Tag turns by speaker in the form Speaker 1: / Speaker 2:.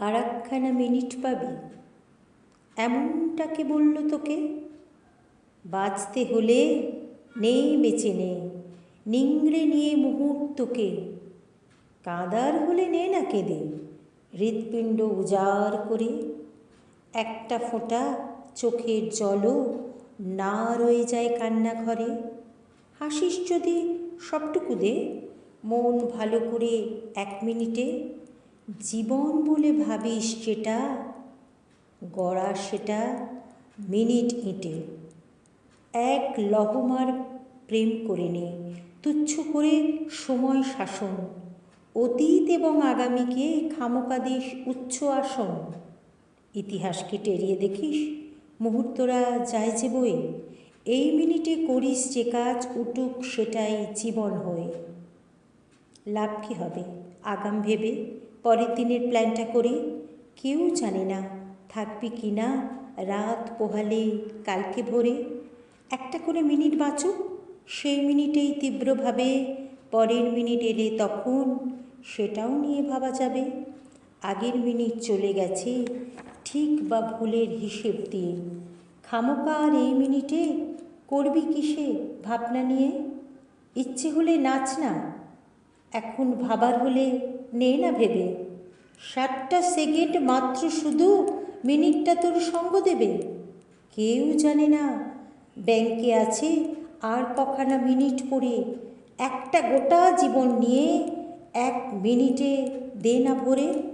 Speaker 1: আর একখানা মিনিট পাবি। এমনটাকে বলল তোকে, বাঁচতে হলে নেই বেঁচে নে, নিংড়ে নিয়ে মুহূর্তকে। কাঁদার হলে নে না কেঁদে, হৃৎপিণ্ড উজাড় করে। একটা ফোঁটা চোখের জলও না রয়ে যায় কান্না ঘরে হাসিস যদি সবটুকু দে, মন ভালো করে এক মিনিটে জীবন বলে ভাবিস যেটা, গড়া সেটা মিনিট ইঁটে এক লহমার প্রেম করে নে, তুচ্ছ করে সময় শাসন। অতীত এবং আগামীকে খামোকা দিস উচ্চ আসন। ইতিহাসকে টেরিয়ে দেখিস? মুহূর্তরা যায় যে বয়ে এই মিনিটে করিস যে কাজ উটুক সেটাই জীবন হয়ে। লাভ কী হবে? আগাম ভেবে পরের দিনের প্ল্যানটা করে। কেউ জানে না থাকবি কি না। রাত পোহালে কালকে ভোরে। একটা করে মিনিট বাঁচুক। সেই মিনিটেই তীব্রভাবে পরের মিনিট এলে তখন সেটাও নিয়ে ভাবা যাবে। আগের মিনিট চলে গেছে। ঠিক বা ভুলের হিসেব দিয়ে। খামোকা আর এই মিনিটে করবি কিসে ভাবনা নিয়ে? ইচ্ছে হলে নাচ না। এখন ভাবার হলে নে না ভেবে। সাতটা সেকেন্ড মাত্র শুধু মিনিটটা তোর সঙ্গ দেবে। কেউ জানে না, ব্যাংকে আছে আর কখানা মিনিট পড়ে। একটা গোটা জীবন নিয়ে এক মিনিটে দে না ভরে